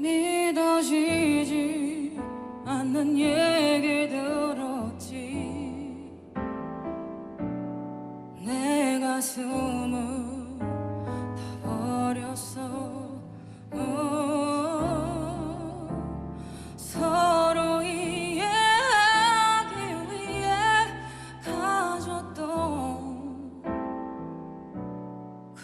믿어지지 않는 얘기 들었지. 내 가슴을 다 버렸어. 서로 이해하기 위해 가졌던 그